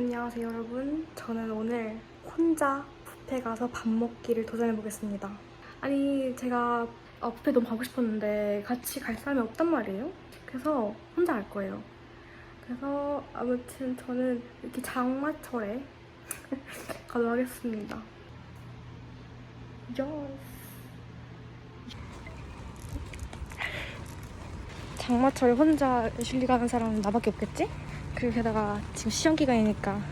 안녕하세요 여러분. 저는 오늘 혼자 뷔페 가서 밥 먹기를 도전해 보겠습니다. 아니 제가 어, 뷔페 너무 가고 싶었는데 같이 갈 사람이 없단 말이에요. 그래서 혼자 갈 거예요. 그래서 아무튼 저는 이렇게 장마철에 가도록 하겠습니다. 장마철에 혼자 실리 가는 사람은 나밖에 없겠지? 그리고 게다가 지금 시험 기간이니까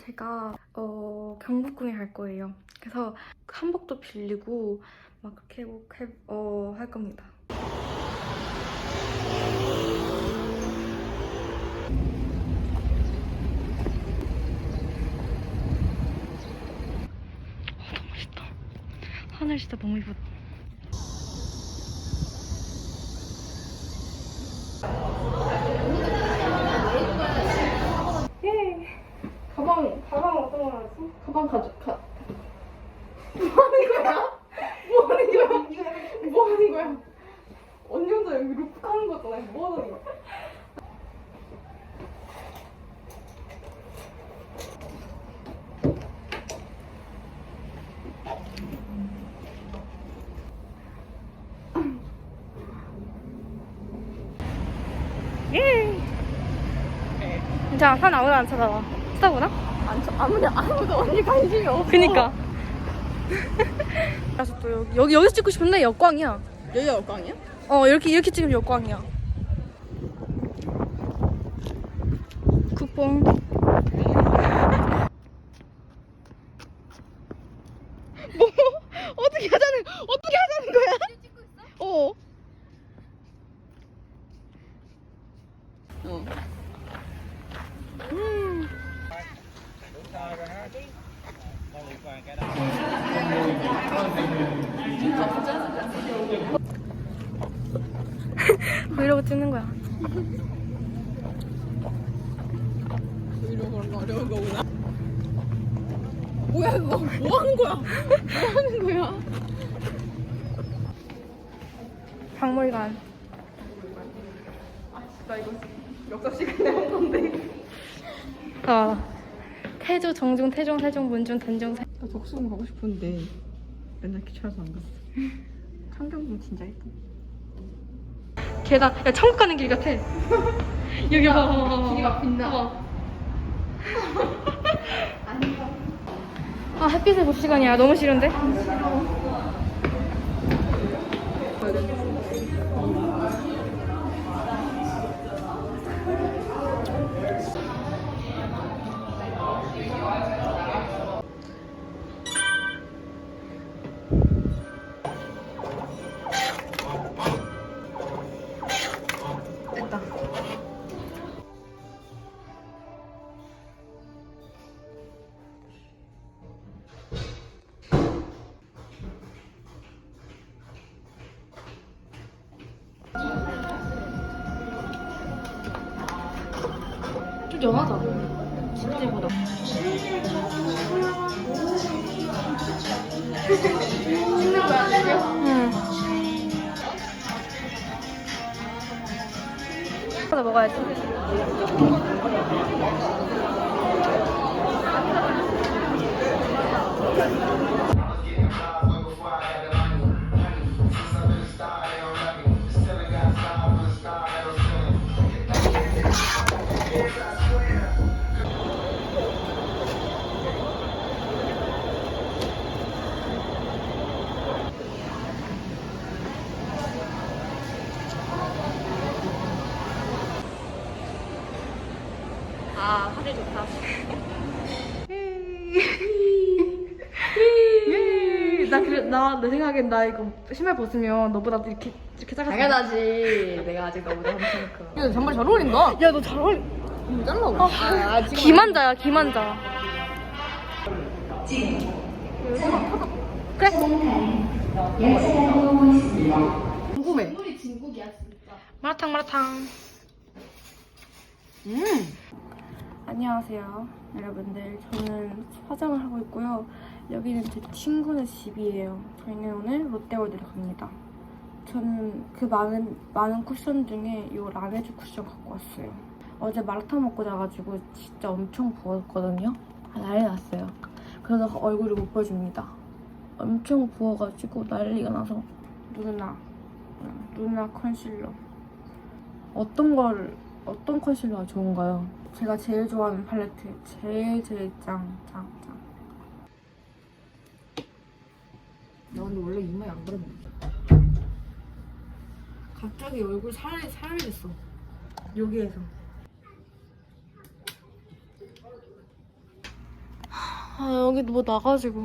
제가 어, 경복궁에 갈 거예요. 그래서 한복도 빌리고 막 그렇게 해, 어, 할 겁니다. 아, 너무 멋있다. 하늘 진짜 너무 이쁘다 예. 가방 가방 어떤 거 나왔어? 가방 가져, 가. 뭐 하는 거야? 뭐 하는 거야? 뭐 하는 거야? 언니 혼자 여기 루프 까는 거잖아. 뭐 하는 거야? 예. 자, 산 아무나 안 찾아와. 쳐다보나? 안 쳐, 아무도, 아무도 언니 관심이 없어. 그니까. 그래서 또 여기, 여기, 여기서 찍고 싶은데 역광이야. 여기가 역광이야? 어, 이렇게, 이렇게 찍으면 역광이야. 쿠폰. 뭐? 어떻게 하자는, 어떻게 하자는 거야? 어. 어. 브이로그 찍는 거야. 이런 거 어려운 거구나. 뭐야 그거? 뭐 하는 거야? 뭐 하는 거야? 박물관. 나 이거 역사 시간에 한 건데. 어. 태조, 정중, 태종, 세종, 문중, 단종, 세... 나 독수공 가고 싶은데 맨날 귀찮아서 안 갔어. 창경궁 진짜 예뻐. 계단, 야, 천국 가는 길 같아. 여기 봐, 봐, 봐, 봐. 길이가 빛나. 봐봐. 아, 햇빛을 볼 시간이야. 너무 싫은데? 됐다. 찍는 거야, 되게. 응. 하나 먹어야지. 내 생각엔 나 이거 신발 벗으면 너보다 이렇게 이렇게 작아. 당연하지. 내가 아직 너보다 엄청 커. 야 정말 잘 어울린다. 야 너 잘 어울려. 좀 잘라. 아, 지금 기만자야 기만자. 그래. 궁금해. 마라탕 마라탕. 음. 안녕하세요, 여러분들. 저는 화장을 하고 있고요. 여기는 제 친구네 집이에요. 저희는 오늘 롯데월드를 갑니다. 저는 그 많은 많은 쿠션 중에 이 라메주 쿠션 갖고 왔어요. 어제 마라탕 먹고 자가지고 진짜 엄청 부었거든요. 아, 난리 났어요. 그래서 얼굴을 못 보여줍니다. 엄청 부어가지고 난리가 나서 누나, 누나 컨실러. 어떤 걸 어떤 컨실러가 좋은가요? 제가 제일 좋아하는 팔레트 제일 제일 짱짱 짱. 나 근데 원래 이마에 안 그랬는데. 갑자기 얼굴 살이 살이 됐어. 여기에서. 아 여기 뭐 나가지고.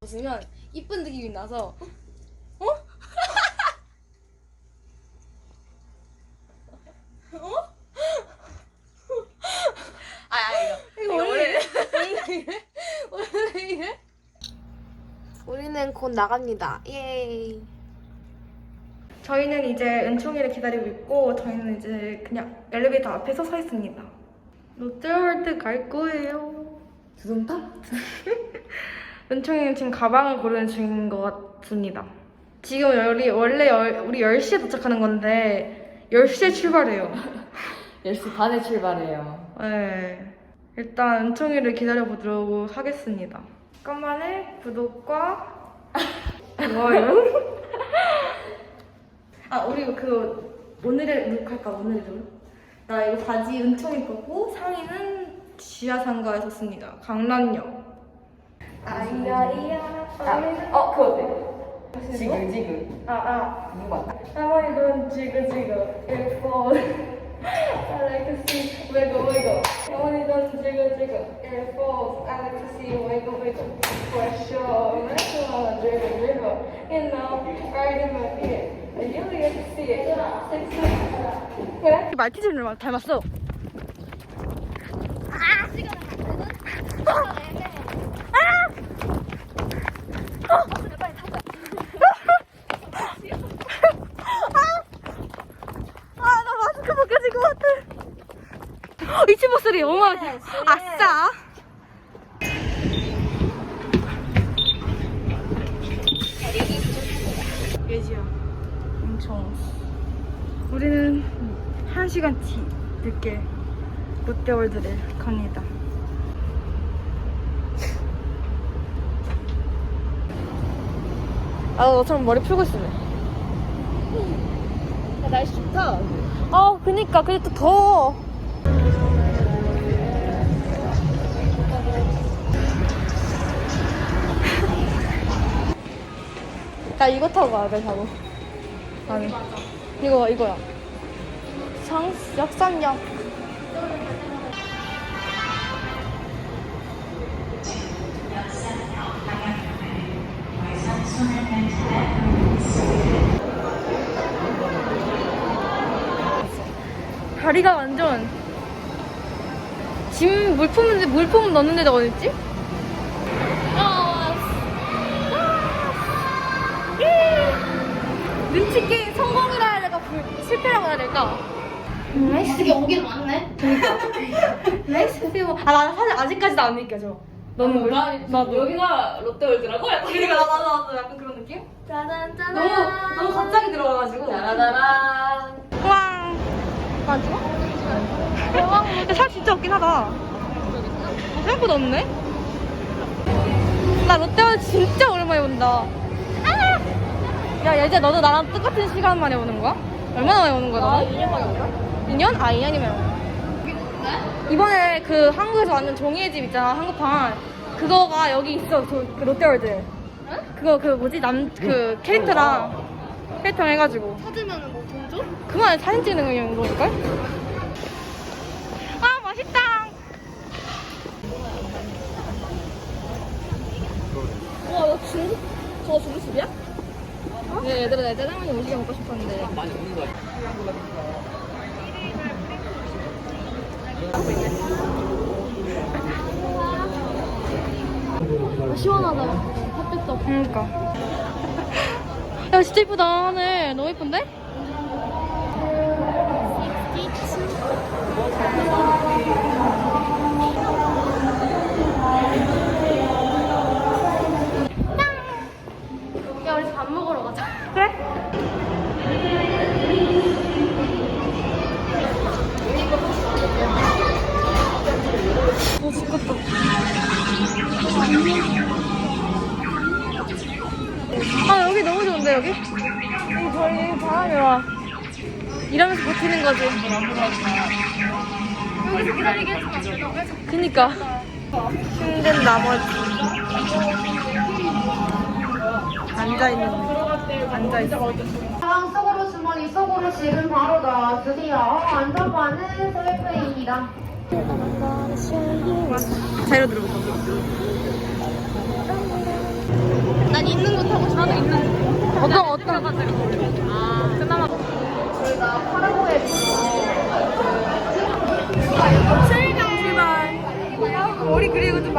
벗으면 이쁜 느낌이 나서. 어? 아, 아 이거. 이거 원래 원래 이래? 원래 이래? 우리는 곧 나갑니다. 예. 저희는 이제 은총이를 기다리고 있고 저희는 이제 그냥 엘리베이터 앞에서 서 있습니다. 롯데월드 갈 거예요. 두둥탁? 은총이는 지금 가방을 고르는 중인 것 같습니다. 지금 우리 원래 열- 우리 10시에 도착하는 건데 10시에 출발해요. 10시 반에 출발해요. 네. 일단 은총이를 기다려보도록 하겠습니다. 간만에 구독과 좋아요. 아 우리 그 오늘의 룩 할까 오늘의 룩? 나 이거 바지 은총이 거고 상의는 지하상가에서 씁니다. 강남역. 아이야 이야. 아, 어 그거 어때? 지금 지금. 아 아. 누가? 나만이 넌 지그 지그 일본 I like to see wiggle wiggle 나만이 넌 지그 지그 일본 I like to see wiggle wiggle for sure why jiggle jiggle You know right in my ear And you get to see it Six 그래? 말티즈를 닮았어 아 나 마스크 벗겨진 것 같아 목소리 어머 아싸. 예지야. 엄청. 우리는 한 시간 뒤 늦게 롯데월드를 갑니다. 아 너처럼 머리 풀고 있으네 날씨 좋다. 아, 그니까. 근데 또 더워. 나 이거 타고 가야 돼, 바로. 아니. 이거, 이거야. 장, 역삼역. 다리가 완전 짐 물품 물품 넣는 데가 어딨지? 눈치 게임 성공이라 해야 될까 불- 실패라고 해야 될까? 되게 오긴 왔네. 넥스트 피부 아나 사실 아직까지도 안 느껴져. 너는 왜? 나도 여기가 롯데월드라고? 약간 그러니까 나도 나도 나도 약간 그런 느낌? 짜잔 짜잔. 너무 너무 갑자기 들어와가지고. 짜라라란. 왕 맞아? 왕. 근데 살 진짜 없긴 하다. 어, 생각보다 없네. 나 롯데월드 진짜 오랜만에 온다. 아! 야 예지 너도 나랑 똑같은 시간 만에 오는 거야? 얼마나 만에 오는 거야 너는? 1년 만에 올까? 2년? 아 2년이면 이번에 그 한국에서 왔는 종이의 집 있잖아 한국판 그거가 여기 있어 저, 그 롯데월드 그거 그 뭐지 남 그 캐릭터랑 캐릭터랑 해가지고 찾으면 뭐돈 줘? 그만 사진 찍는 거냐는 거니까? 아 맛있다. 와, 너 중국? 저거 중국집이야? 네, 얘들아, 나 짜장면이 오지게 먹고 싶었는데. 시원하다. 핫팩도 없고. 그러니까. 야 진짜 이쁘다 하늘 너무 이쁜데? 이러면서 버티는 거지. 여기서 기다리게 돼? 그니까. 힘든 나머지. 앉아있는 앉아있어. 가방 속으로 주머니 속으로 지금 바로 넣어주세요. 안전반은 셀프입니다. 자료 들어보자. 난 있는 거 타고. 나도 있는 거. 어떤 어떤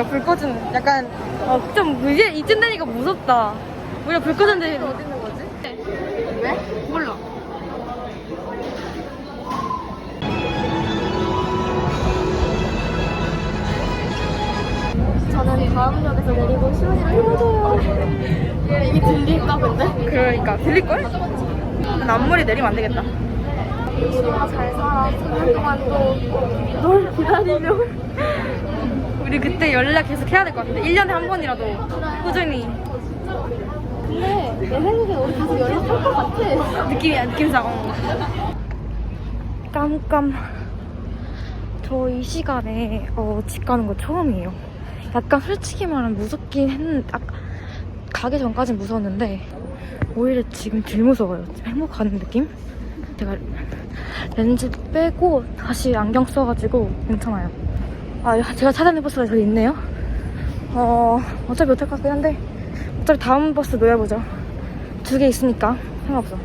그러니까 불 꺼지는 약간 어, 좀 이제 이쯤 되니까 무섭다. 우리가 불 꺼졌는데 어디 있는 거지? 왜? 몰라. 저는 다음 역에서 내리고 시원이랑 헤어져요. 이게 들릴까, 근데? 그러니까 들릴걸? 난 앞머리 내리면 안 되겠다. 시원아, 잘 살아. 3년 동안 또널 기다리려. 우리 그때 연락 계속 해야 될 것 같은데. 1년에 한 번이라도. 꾸준히. 근데 내 생각에 우리 계속 연락할 것 같아. 느낌이 느낌상. 어. 깜깜. 저 이 시간에 어, 집 가는 거 처음이에요. 약간 솔직히 말하면 무섭긴 했는데 아, 가기 전까진 무서웠는데 오히려 지금 덜 무서워요. 좀 행복한 느낌? 제가 렌즈 빼고 다시 안경 써가지고 괜찮아요 아 제가 찾아낸 버스가 저기 있네요. 어 어차피 못할 것 같긴 한데 어차피 다음 버스 노려보죠. 두 개 있으니까. 상관없어